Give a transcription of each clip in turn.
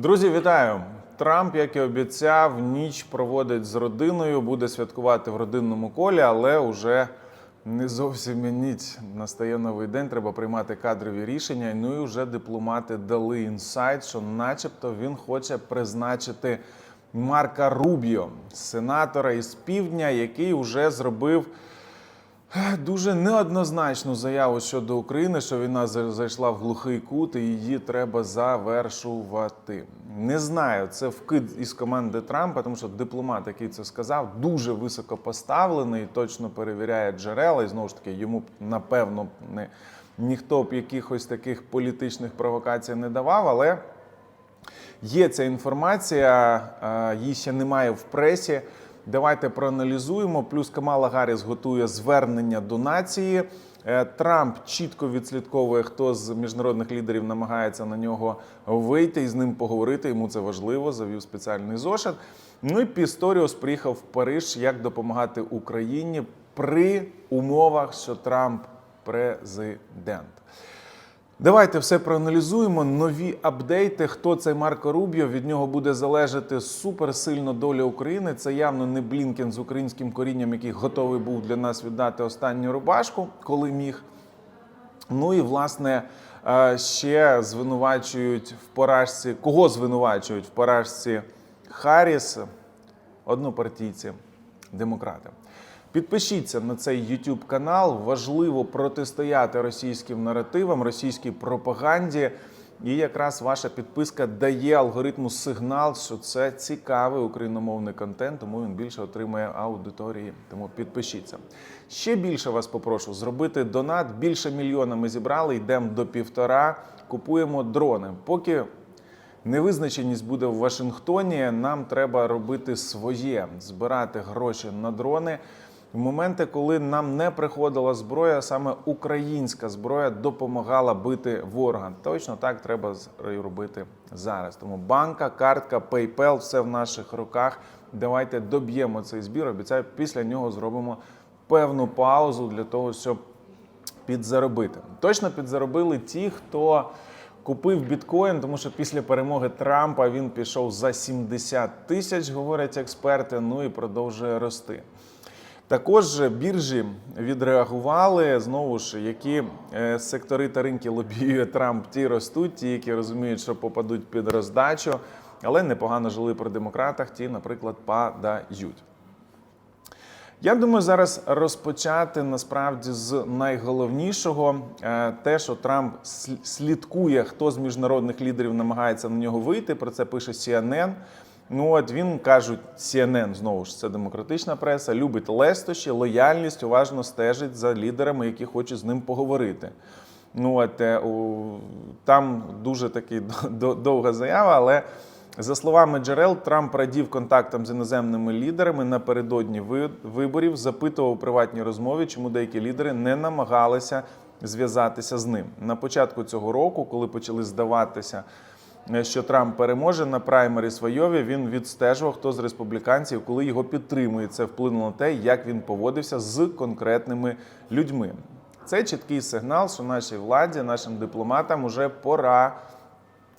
Друзі, вітаю! Трамп, як і обіцяв, ніч проводить з родиною, буде святкувати в родинному колі, але уже не зовсім ніч. Настає новий день, треба приймати кадрові рішення. Ну і вже дипломати дали інсайт, що, начебто, він хоче призначити Марка Рубіо, сенатора із півдня, який вже зробив. Дуже неоднозначну заяву щодо України, що війна зайшла в глухий кут і її треба завершувати. Не знаю, це вкид із команди Трампа, тому що дипломат, який це сказав, дуже високо поставлений, точно перевіряє джерела, і знову ж таки йому напевно не ніхто б якихось таких політичних провокацій не давав, але Є ця інформація, її ще немає в пресі. Давайте проаналізуємо. Плюс Камала Гарріс готує звернення до нації. Е, Трамп чітко відслідковує, хто з міжнародних лідерів намагається на нього вийти і з ним поговорити. Йому це важливо. Завів спеціальний зошит. Ну і Пісторіус приїхав в Париж, як допомагати Україні при умовах, що Трамп президент. Давайте все проаналізуємо. Нові апдейти. Хто цей Марко Рубіо? Від нього буде залежати суперсильно доля України. Це явно не Блінкен з українським корінням, який готовий був для нас віддати останню рубашку, коли міг. Ну і власне е, ще звинувачують в поражці. Кого звинувачують в поражці Харріс, однопартійці, демократи. Підпишіться на цей YouTube канал. Важливо протистояти російським наративам, російській пропаганді. І якраз ваша підписка дає алгоритму сигнал, що це цікавий україномовний контент, тому він більше отримує аудиторії. Тому підпишіться. Ще більше вас попрошу зробити донат. Більше мільйона ми зібрали. Йдемо до півтора. Купуємо дрони. Поки Невизначеність буде в Вашингтоні. Нам треба робити своє, збирати гроші на дрони. В моменти, коли нам не приходила зброя, саме українська зброя допомагала бити ворога. Точно так треба робити зараз. Тому банка, картка, PayPal – все в наших руках. Давайте доб'ємо цей збір. Обіцяю, після нього зробимо певну паузу для того, щоб підзаробити. Точно підзаробили ті, хто купив біткоін, тому що після перемоги Трампа він пішов за 70 тисяч, говорять експерти. Ну і продовжує рости. Також біржі відреагували знову ж, які е, сектори та ринки лобіює Трамп, ті ростуть, ті, які розуміють, що попадуть під роздачу, але непогано жили при демократах, ті, наприклад, падають. Я думаю, зараз розпочати насправді з найголовнішого, Е, те, що Трамп слідкує, хто з міжнародних лідерів намагається на нього вийти. Про це пише CNN. Ну от він кажуть, CNN, знову ж це демократична преса, любить лестощі, лояльність, уважно стежить за лідерами, які хочуть з ним поговорити. Ну от е, там дуже таки довга заява, але за словами джерел, Трамп радів контактам з іноземними лідерами напередодні виборів, запитував у приватній розмові, чому деякі лідери не намагалися зв'язатися з ним. На початку цього року, коли почали здаватися, що Трамп переможе на праймері Свайові, він відстежував, хто з республіканців, коли його підтримує. Це вплинуло на те, як він поводився з конкретними людьми. Це чіткий сигнал, що нашій владі, нашим дипломатам уже пора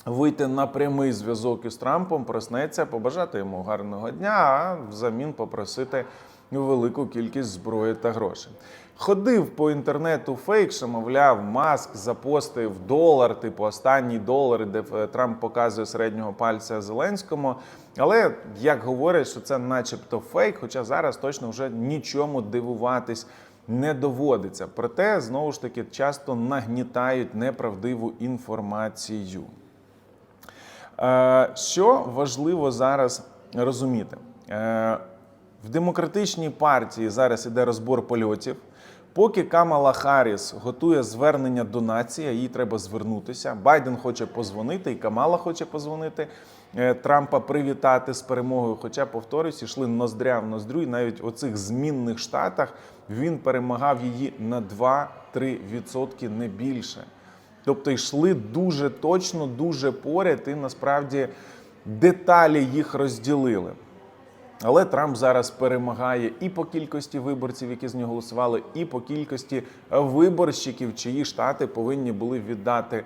вийти на прямий зв'язок із Трампом, проснеться, побажати йому гарного дня, а взамін попросити велику кількість зброї та грошей. Ходив по інтернету фейк, що, мовляв, Маск запостив долар, типу останній долар, де е, Трамп показує середнього пальця Зеленському. Але як говорять, що це начебто фейк, хоча зараз точно вже нічому дивуватись не доводиться. Проте знову ж таки часто нагнітають неправдиву інформацію. Е, Що важливо зараз розуміти? Е, В демократичній партії зараз іде розбор польотів. Поки Камала Харріс готує звернення до нації, їй треба звернутися. Байден хоче позвонити, і Камала хоче позвонити. е, Трампа привітати з перемогою. Хоча, повторюсь, йшли ноздря в ноздрю, і навіть у цих змінних штатах він перемагав її на 2-3% не більше. Тобто йшли дуже точно, дуже поряд, і насправді деталі їх розділили. Але Трамп зараз перемагає і по кількості виборців, які з нього голосували, і по кількості виборщиків, чиї штати повинні були віддати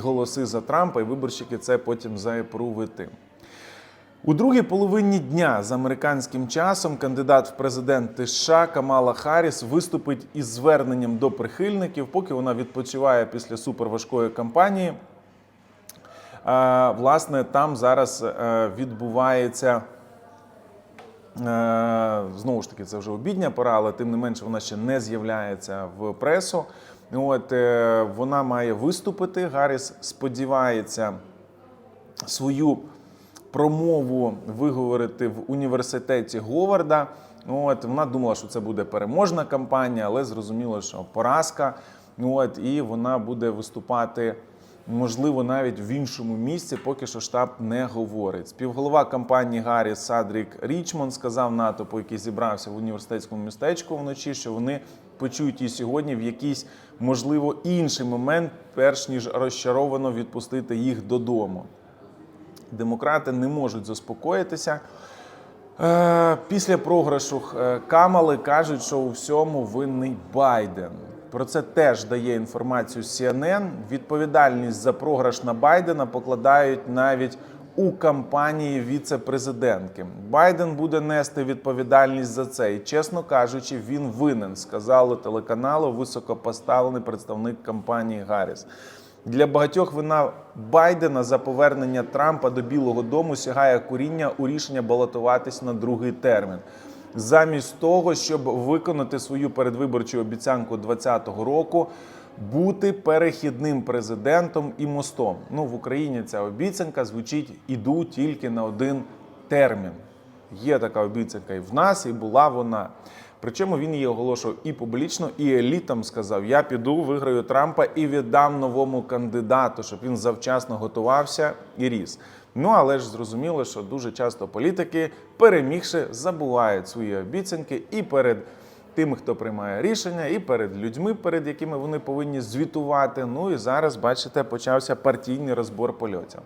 голоси за Трампа, і виборщики це потім заепрувити. У другій половині дня з американським часом кандидат в президенти США Камала Харріс виступить із зверненням до прихильників, поки вона відпочиває після суперважкої кампанії. Власне, там зараз е, відбувається Знову ж таки, це вже обідня пора, але тим не менше вона ще не з'являється в пресу. От е, вона має виступити. Гарріс сподівається свою промову виговорити в університеті Говарда. От вона думала, що це буде переможна кампанія, але зрозуміло, що поразка. От і вона буде виступати. Можливо, навіть в іншому місці, поки що штаб не говорить. Співголова кампанії Гаррі Садрік Річмонд сказав натовпу, який зібрався в університетському містечку вночі, що вони почують її сьогодні в якийсь, можливо, інший момент, перш ніж розчаровано відпустити їх додому. Демократи не можуть заспокоїтися. Е, Після програшу е, Камали кажуть, що у всьому винний Байден. Про це теж дає інформацію CNN. Відповідальність за програш на Байдена покладають навіть у кампанії віце-президентки. Байден буде нести відповідальність за це, і чесно кажучи, він винен, сказали телеканалу високопоставлений представник кампанії Гарріс. Для багатьох вина Байдена за повернення Трампа до Білого Дому сягає коріння у рішення балотуватись на другий термін. Замість того, щоб виконати свою передвиборчу обіцянку 2020 року, бути перехідним президентом і мостом. Ну в Україні ця обіцянка звучить іду тільки на один термін. Є така обіцянка і в нас, і була вона. Причому він її оголошував і публічно, і елітам сказав: Я піду, виграю Трампа і віддам новому кандидату, щоб він завчасно готувався і ріс. Ну але ж зрозуміло, що дуже часто політики, перемігши, забувають свої обіцянки і перед тими, хто приймає рішення, і перед людьми, перед якими вони повинні звітувати. Ну і зараз, бачите, почався партійний розбор польотів.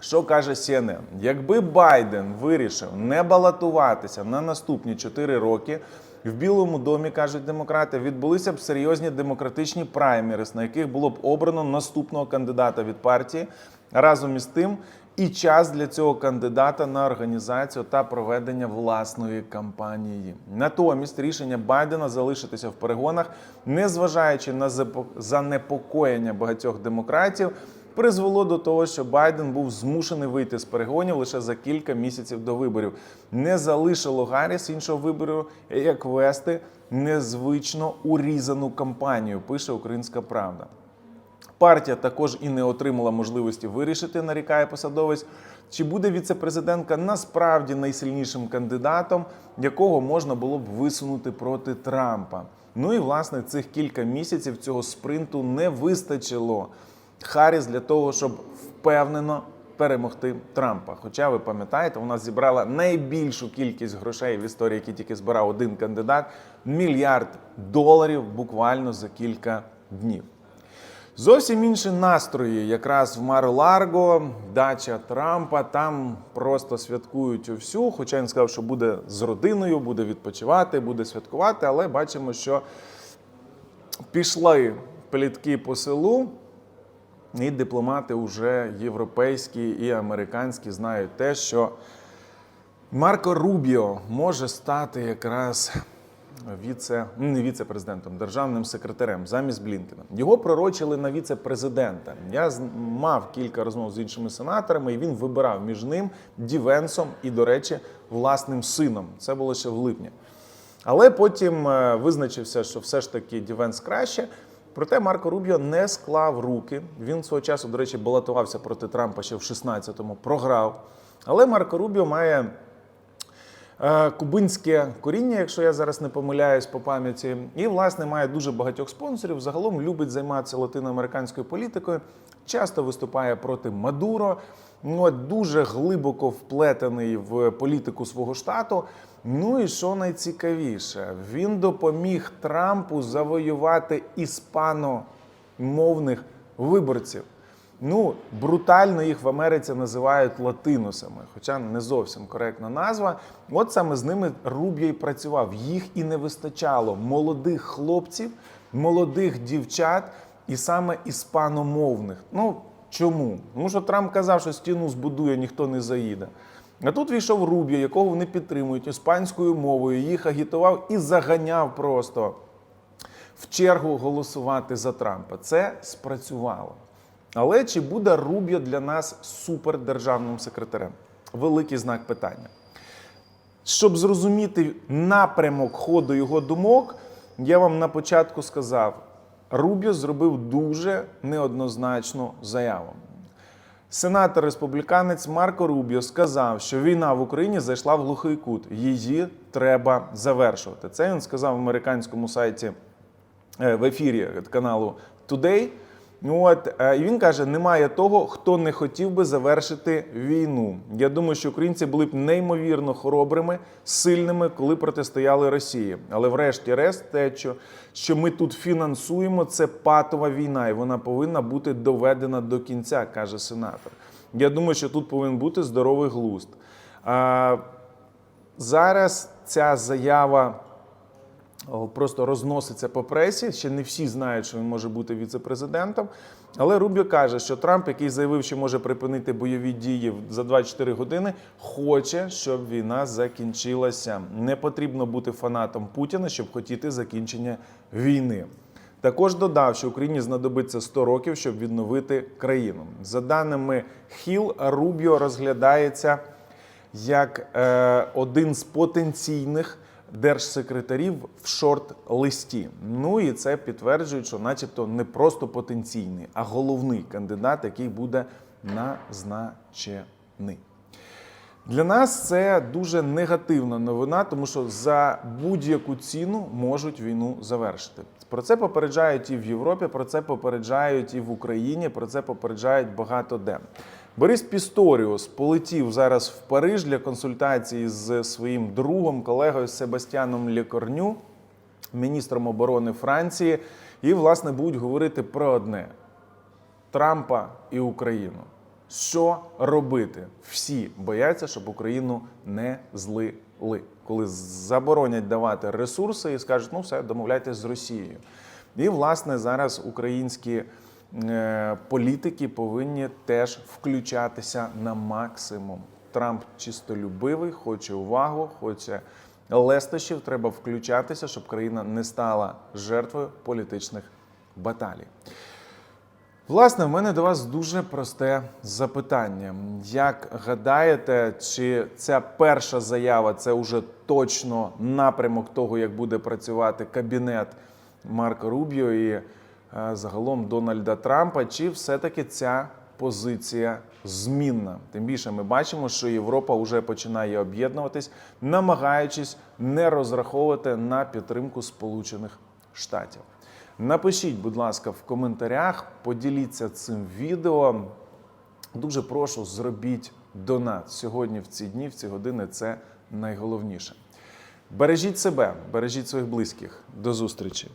Що каже CNN? Якби Байден вирішив не балотуватися на наступні 4 роки, в Білому домі кажуть демократи, відбулися б серйозні демократичні праймерис, на яких було б обрано наступного кандидата від партії. Разом із тим, і час для цього кандидата на організацію та проведення власної кампанії. Натомість рішення Байдена залишитися в перегонах, незважаючи на занепокоєння багатьох демократів, призвело до того, що Байден був змушений вийти з перегонів лише за кілька місяців до виборів. Не залишило Гарріс іншого вибору, як вести незвично урізану кампанію. Пише Українська Правда. Партія також і не отримала можливості вирішити, нарікає посадовець, чи буде віцепрезидентка насправді найсильнішим кандидатом, якого можна було б висунути проти Трампа. Ну і власне цих кілька місяців цього спринту не вистачило Харріс для того, щоб впевнено перемогти Трампа. Хоча ви пам'ятаєте, вона зібрала найбільшу кількість грошей в історії, які тільки збирав один кандидат мільярд доларів буквально за кілька днів. Зовсім інші настрої, якраз в Маро-Ларго, дача Трампа. Там просто святкують всю. Хоча він сказав, що буде з родиною, буде відпочивати, буде святкувати. Але бачимо, що пішли плітки по селу, і дипломати вже європейські і американські знають те, що Марко Рубіо може стати якраз віце, не віце-президентом, державним секретарем замість Блінкена. Його пророчили на віце-президента. Я мав кілька розмов з іншими сенаторами, і він вибирав між ним Дівенсом і, до речі, власним сином. Це було ще в липні. Але потім е, визначився, що все ж таки Дівенс краще. Проте Марко Рубіо не склав руки. Він свого часу, до речі, балотувався проти Трампа ще в 16-му, програв. Але Марко Рубіо має кубинське коріння, якщо я зараз не помиляюсь по пам'яті, і власне має дуже багатьох спонсорів. Загалом любить займатися латиноамериканською політикою, часто виступає проти Мадуро. Ну, дуже глибоко вплетений в політику свого штату. Ну і що найцікавіше, він допоміг Трампу завоювати іспаномовних виборців. Ну, брутально їх в Америці називають латиносами, хоча не зовсім коректна назва. От саме з ними Рубіо й працював. Їх і не вистачало молодих хлопців, молодих дівчат, і саме іспаномовних. Ну чому? Тому що Трамп казав, що стіну збудує, ніхто не заїде. А тут війшов Рубіо, якого вони підтримують іспанською мовою, їх агітував і заганяв просто в чергу голосувати за Трампа. Це спрацювало. Але чи буде Рубіо для нас супердержавним секретарем? Великий знак питання. Щоб зрозуміти напрямок ходу його думок, я вам на початку сказав: Рубіо зробив дуже неоднозначну заяву. Сенатор республіканець Марко Рубіо сказав, що війна в Україні зайшла в глухий кут. Її треба завершувати. Це він сказав в американському сайті е, в ефірі каналу Today. От е, і він каже: немає того, хто не хотів би завершити війну. Я думаю, що українці були б неймовірно хоробрими, сильними, коли протистояли Росії. Але врешті-решт, те, що, що ми тут фінансуємо, це патова війна, і вона повинна бути доведена до кінця, каже сенатор. Я думаю, що тут повинен бути здоровий глузд. А, зараз ця заява просто розноситься по пресі. Ще не всі знають, що він може бути віце-президентом. Але Рубіо каже, що Трамп, який заявив, що може припинити бойові дії за 24 години, хоче, щоб війна закінчилася. Не потрібно бути фанатом Путіна, щоб хотіти закінчення війни. Також додав, що Україні знадобиться 100 років, щоб відновити країну. За даними Хіл, Рубіо розглядається як е, один з потенційних держсекретарів в шорт-листі. Ну і це підтверджують, що, начебто, не просто потенційний, а головний кандидат, який буде назначений. Для нас це дуже негативна новина, тому що за будь-яку ціну можуть війну завершити. Про це попереджають і в Європі, про це попереджають і в Україні, про це попереджають багато де. Борис Пісторіус полетів зараз в Париж для консультації з своїм другом, колегою Себастьяном Лікорню, міністром оборони Франції, і, власне, будуть говорити про одне: Трампа і Україну. Що робити? Всі бояться, щоб Україну не злили, коли заборонять давати ресурси і скажуть, ну все, домовляйтесь з Росією. І, власне, зараз українські політики повинні теж включатися на максимум. Трамп чистолюбивий, хоче увагу, хоче лестощів. Треба включатися, щоб країна не стала жертвою політичних баталій. Власне, в мене до вас дуже просте запитання. Як гадаєте, чи ця перша заява це вже точно напрямок того, як буде працювати кабінет Марка Рубіо і е, загалом Дональда Трампа, чи все-таки ця позиція змінна? Тим більше ми бачимо, що Європа вже починає об'єднуватись, намагаючись не розраховувати на підтримку Сполучених Штатів. Напишіть, будь ласка, в коментарях, поділіться цим відео. Дуже прошу, зробіть донат сьогодні в ці дні, в ці години. Це найголовніше. Бережіть себе, бережіть своїх близьких. До зустрічі!